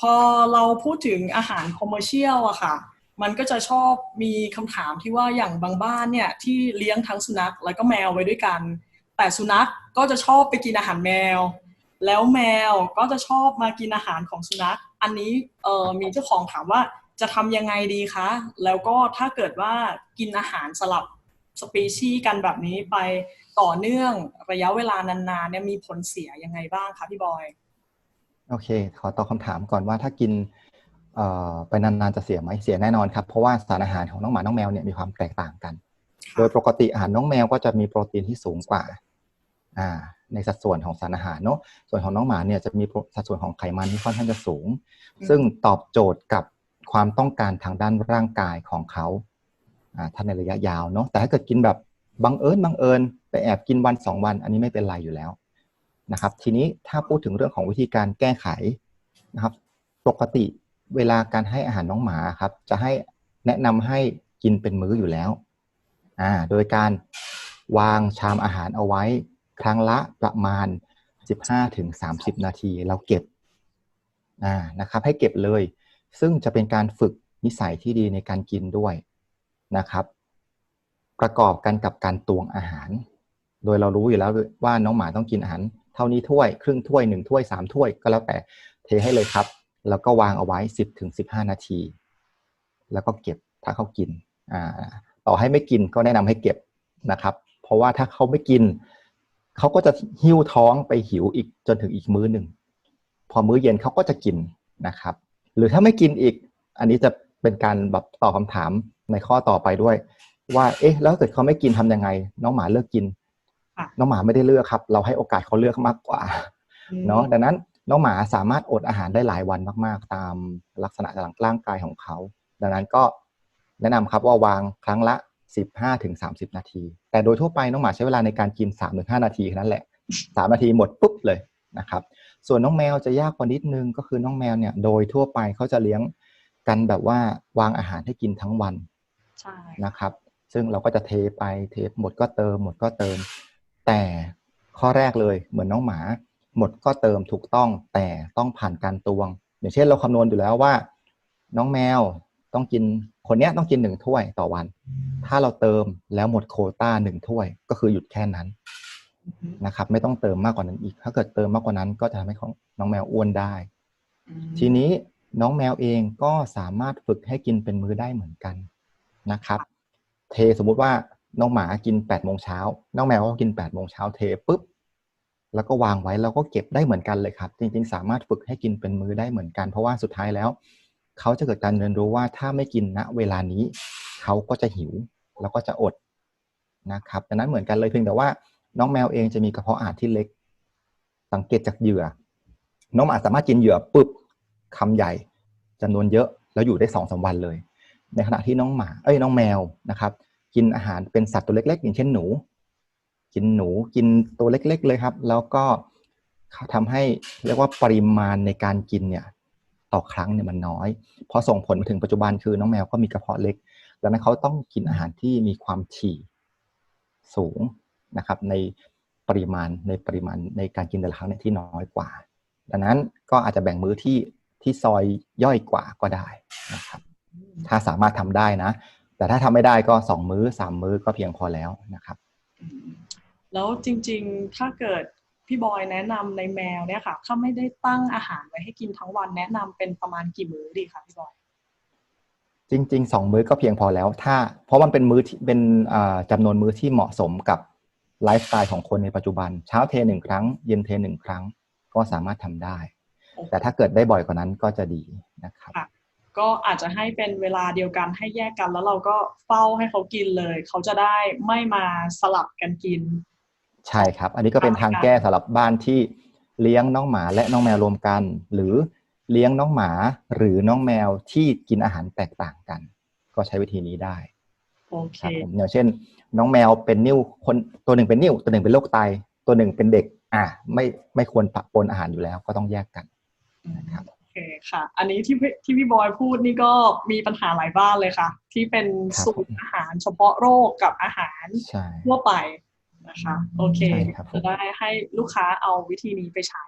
พอเราพูดถึงอาหารคอมเมอร์เชียลอะค่ะ มันก็จะชอบมีคำถามที่ว่าอย่างบางบ้านเนี่ยที่เลี้ยงทั้งสุนัขแล้วก็แมวไว้ด้วยกัน แต่สุนัขก็จะชอบไปกินอาหารแมว แล้วแมวก็จะชอบมากินอาหารของสุนัข อันนี้เออมีเจ้าของถามว่าจะทำยังไงดีคะ แล้วก็ถ้าเกิดว่ากินอาหารสลับสปีชีส์กันแบบนี้ไปต่อเนื่องระยะเวลานานๆเนี่ยมีผลเสียยังไงบ้างคะพี่บอย โอเค ขอตอบคำถามก่อนว่าถ้ากินเอ่อไปนานๆจะเสียไหมเสียแน่นอนครับ เพราะว่าสารอาหารของน้องหมาน้องแมวเนี่ยมีความแตกต่างกัน โดยปกติอาหารน้องแมวก็จะมีโปรตีนที่สูงกว่าอ่า ในสัดส่วนของสารอาหารเนาะส่วนของน้องหมาเนี่ยจะมีสัดส่วนของไขมันที่ค่อนข้างจะสูงอืมซึ่งตอบโจทย์กับความต้องการทางด้านร่างกายของเขาอ่าถ้าในระยะยาวเนาะแต่ถ้าเกิดกินแบบบังเอิญบังเอิญไปแอบกินวันสองวัน อันนี้ไม่เป็นไรอยู่แล้วนะครับ ทีนี้ถ้าพูดถึงเรื่องของวิธีการแก้ไขนะครับ ปกติเวลาการให้อาหารน้องหมาครับ จะให้แนะนำให้กินเป็นมื้ออยู่แล้วอ่าโดยการวางชามอาหารเอาไว้ ครั้งละประมาณ 15ถึง30 นาที เราเก็บอ่านะครับให้เก็บเลย ซึ่งจะเป็นการฝึกนิสัยที่ดีในการกินด้วยนะครับ ประกอบกันกับการตวงอาหาร โดยเรารู้อยู่แล้วว่าน้องหมาต้องกินอาหาร เท่านี้ถ้วย ครึ่งถ้วยหนึ่งถ้วยสามถ้วยก็แล้วแต่เทให้เลยครับ แล้วก็วางเอาไว้ 10ถึง15 นาที แล้วก็เก็บถ้าเขากินอ่าต่อให้ไม่กินก็แนะนำให้เก็บนะครับ เพราะว่าถ้าเขาไม่กิน เขาก็จะหิ้วท้องไปหิวอีกจนถึงอีกมื้อหนึ่ง พอมื้อเย็นเขาก็จะกินนะครับ หรือถ้าไม่กินอีก อันนี้จะเป็นการแบบตอบคำถามในข้อต่อไปด้วย ว่า เอ๊ะ แล้วถ้าเกิดเขาไม่กินทำยังไง น้องหมาเลิกกินค่ะน้องหมาไม่ได้เลือกครับ เราให้โอกาสเขาเลือกมากกว่า เนาะ ดังนั้นน้องหมาสามารถอดอาหารได้หลายวันมาก ๆ ตามลักษณะทางร่างกายของเขา ดังนั้นก็แนะนำครับว่าวางครั้งละ 15ถึง30 นาที แต่โดยทั่วไปน้องหมาใช้เวลาในการกิน3ถึง5นาทีแค่นั้นแหละ 3 นาทีหมดปุ๊บเลยนะครับส่วนน้องแมวจะยากกว่านิดนึงก็คือน้องแมวเนี่ยโดยทั่วไปเขาจะเลี้ยงกันแบบว่าวางอาหารให้กินทั้งวันใช่นะครับ ซึ่งเราก็จะเทไปเทหมดก็เติมหมดก็เติม แต่ข้อแรกเลยเหมือนน้องหมา หมดก็เติมถูกต้องแต่ต้องผ่านการตวง อย่างเช่นเราคำนวณอยู่แล้วว่า น้องแมวต้องกินคนเนี้ยต้องกินหนึ่งถ้วยต่อวัน ถ้าเราเติมแล้วหมดโควต้าหนึ่งถ้วย ก็คือหยุดแค่นั้นนะครับ ไม่ต้องเติมมากกว่านั้นอีก ถ้าเกิดเติมมากกว่านั้น ก็จะทำให้ของน้องแมวอ้วนได้อืมทีนี้น้องแมวเองก็สามารถฝึกให้กินเป็นมื้อได้เหมือนกันนะครับ เทสมมุติว่าน้องหมากิน8ปดโมงเช้าน้องแมวก็กิน8ปดโมงเช้าเทปุ๊บแล้วก็วางไว้แล้วก็เก็บได้เหมือนกันเลยครับ จริง ๆ สามารถฝึกให้กินเป็นมื้อได้เหมือนกัน เพราะว่าสุดท้ายแล้ว เขาจะเกิดการเรียนรู้ว่าถ้าไม่กินณเวลานี้ เขาก็จะหิวแล้วก็จะอดนะครับดังนั้นเหมือนกันเลยเพียงแต่ว่าน้องแมวเองจะมีกระเพาะอาหารที่เล็ก สังเกตจากเหยื่อ น้องหมาสามารถกินเหยื่อปุ๊บคำใหญ่จำนวนเยอะแล้วอยู่ได้สองสามวันเลย ในขณะที่น้องหมาเอ้ยน้องแมวนะครับ กินอาหารเป็นสัตว์ตัวเล็ก ๆ อย่างเช่นหนู กินหนูกินตัวเล็ก ๆ เลยครับ แล้วก็เขาทำให้เรียกว่าปริมาณในการกินเนี่ยต่อครั้งเนี่ยมันน้อย พอส่งผลมาถึงปัจจุบันคือน้องแมวก็มีกระเพาะเล็ก ดังนั้นเขาต้องกินอาหารที่มีความถี่สูงนะครับ ในปริมาณในปริมาณในการกินแต่ละครั้งเนี่ยที่น้อยกว่า ดังนั้นก็อาจจะแบ่งมื้อที่ที่ซอยย่อยกว่าก็ได้นะครับ ถ้าสามารถทำได้นะ แต่ถ้าทำไม่ได้ก็สองมื้อสามมื้อก็เพียงพอแล้วนะครับ แล้วจริงๆถ้าเกิดพี่บอยแนะนำในแมวเนี่ยค่ะถ้าไม่ได้ตั้งอาหารไว้ให้กินทั้งวันแนะนำเป็นประมาณกี่มื้อดีคะพี่บอย จริงๆสองมื้อก็เพียงพอแล้ว ถ้าเพราะมันเป็นมื้อที่เป็นอ่าจำนวนมื้อที่เหมาะสมกับไลฟ์สไตล์ของคนในปัจจุบัน เช้าเทหนึ่งครั้ง เย็นเทหนึ่งครั้ง ก็สามารถทำได้ แต่ถ้าเกิดได้บ่อยกว่านั้นก็จะดีนะครับค่ะก็อาจจะให้เป็นเวลาเดียวกันให้แยกกันแล้วเราก็เฝ้าให้เขากินเลย เขาจะได้ไม่มาสลับกันกิน ใช่ครับ อันนี้ก็เป็นทางแก้สำหรับบ้านที่เลี้ยงน้องหมาและน้องแมวรวมกัน หรือ เลี้ยงน้องหมาหรือน้องแมวที่กินอาหารแตกต่างกัน ก็ใช้วิธีนี้ได้โอเคครับผมอย่างเช่น น้องแมวเป็นนิ่วคนตัวหนึ่งเป็นนิ่วตัวหนึ่งเป็นโรคไต ตัวหนึ่งเป็นเด็ก อะไม่ไม่ควรปะปนอาหารอยู่แล้วก็ต้องแยกกันนะครับเคค่ะ อันนี้ที่พี่ที่พี่บอยพูดนี่ก็มีปัญหาหลายบ้านเลยค่ะ ที่เป็นครับสูตรอาหารเฉพาะโรคกับอาหารใช่ทั่วไปนะคะ โอเคใช่ครับจะได้ให้ลูกค้าเอาวิธีนี้ไปใช้